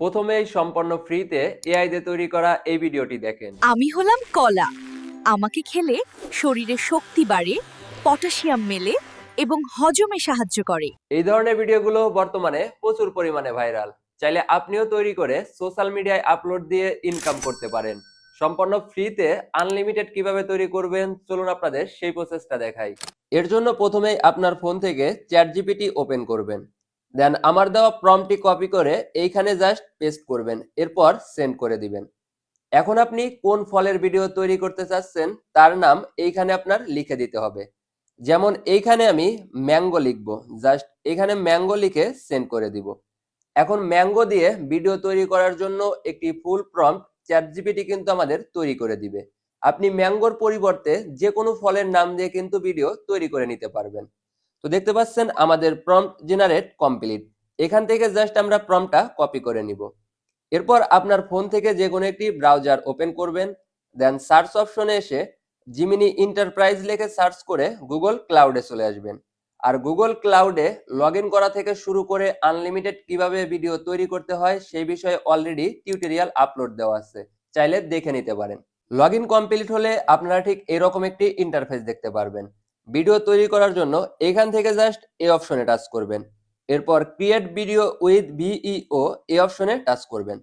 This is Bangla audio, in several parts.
প্রথমেই সম্পূর্ণ ফ্রিতে এআই দিয়ে তৈরি করা এই ভিডিওটি দেখেন। আমি হলাম কলা। আমাকে খেলে শরীরে শক্তি বাড়ে পটাশিয়াম মেলে এবং হজমে সাহায্য করে। এই ধরনের ভিডিওগুলো বর্তমানে প্রচুর পরিমাণে ভাইরাল। চাইলে আপনিও তৈরি করে সোশ্যাল মিডিয়ায় আপলোড দিয়ে ইনকাম করতে পারেন। সম্পূর্ণ ফ্রিতে আনলিমিটেড কীভাবে তৈরি করবেন চলুন আপনাদের সেই প্রসেসটা দেখাই। এর জন্য প্রথমেই আপনার ফোন থেকে চ্যাট জিপিটি ওপেন করবেন। দেন আমার দেওয়া প্রম্পটি কপি করে এইখানে জাস্ট পেস্ট করবেন, এরপর সেন্ড করে দিবেন। এখন আপনি কোন ফলের ভিডিও তৈরি করতে চাচ্ছেন, তার নাম এইখানে আপনার লিখে দিতে হবে। যেমন এইখানে আমি ম্যাঙ্গো লিখব জাস্ট এখানে ম্যাঙ্গো লিখে সেন্ড করে দিব। এখন ম্যাঙ্গো দিয়ে ভিডিও তৈরি করার জন্য একটি ফুল প্রম্পট চ্যাট জিপিটি কিন্তু আমাদের তৈরি করে দিবে। আপনি ম্যাঙ্গোর পরিবর্তে যে কোনো ফলের নাম দিয়ে কিন্তু ভিডিও তৈরি করে নিতে পারবেন। তো দেখতে পাচ্ছেন আমাদের প্রম্পট জেনারেট কমপ্লিট এখান থেকে জাস্ট আমরা প্রম্পটটা কপি করে নিব। এরপর আপনার ফোন থেকে যে কোনো একটি ব্রাউজার ওপেন করবেন দেন সার্চ অপশনে এসে জিমিনি ইন্টারপ্রাইজ লিখে সার্চ করে গুগল ক্লাউডে চলে আসবেন। আর গুগল ক্লাউডে লগ করা থেকে শুরু করে আনলিমিটেড কীভাবে ভিডিও তৈরি করতে হয়, সেই বিষয়ে অলরেডি টিউটোরিয়াল আপলোড দেওয়া আছে। চাইলে দেখে নিতে পারেন। লগ ইন কমপ্লিট হলে আপনারা ঠিক এরকম একটি ইন্টারফেস দেখতে পারবেন। ভিডিও তৈরি করার জন্য এখান থেকে জাস্ট এই অপশনে টাচ করবেন। এরপর ক্রিয়েট ভিডিও উইথ ভিইও এই অপশনে টাচ করবেন।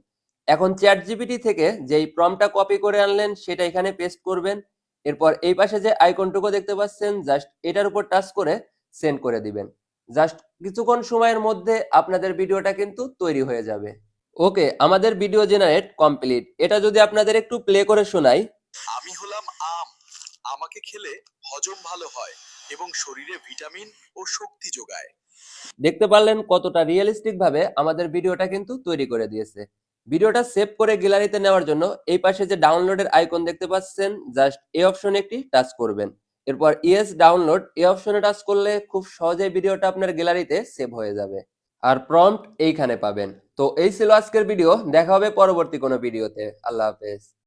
এখন চ্যাট জিপিটি থেকে যেই প্রমটা কপি করে আনলেন সেটা এখানে পেস্ট করবেন। এরপর এই পাশে যে আইকনটুকু দেখতে পাচ্ছেন, জাস্ট এটার উপর টাচ করে সেন্ড করে দিবেন। জাস্ট কিছুক্ষণ সময়ের মধ্যে আপনাদের ভিডিওটা কিন্তু তৈরি হয়ে যাবে। ওকে, আমাদের ভিডিও জেনারেট কমপ্লিট। এটা যদি আপনাদের একটু প্লে করে শোনাই। আমি হলাম আম। আমাকে খেলে হজম ভালো হয় এবং শরীরে ভিটামিন ও শক্তি যোগায়। দেখতে পারলেন কতটা রিয়েলিস্টিক ভাবে আমাদের ভিডিওটা কিন্তু তৈরি করে দিয়েছে। ভিডিওটা সেভ করে গ্যালারিতে নেওয়ার জন্য এই পাশে যে ডাউনলোডের আইকন দেখতে পাচ্ছেন জাস্ট এই অপশনে একটি টাচ করবেন। এরপর ইয়েস ডাউনলোড এই অপশনে টাচ করলে খুব সহজেই ভিডিওটা আপনার গ্যালারিতে সেভ হয়ে যাবে। আর প্রম্পট এইখানে পাবেন। তো এই ছিল আজকের ভিডিও দেখা হবে পরবর্তী কোনো ভিডিওতে আল্লাহ হাফেজ।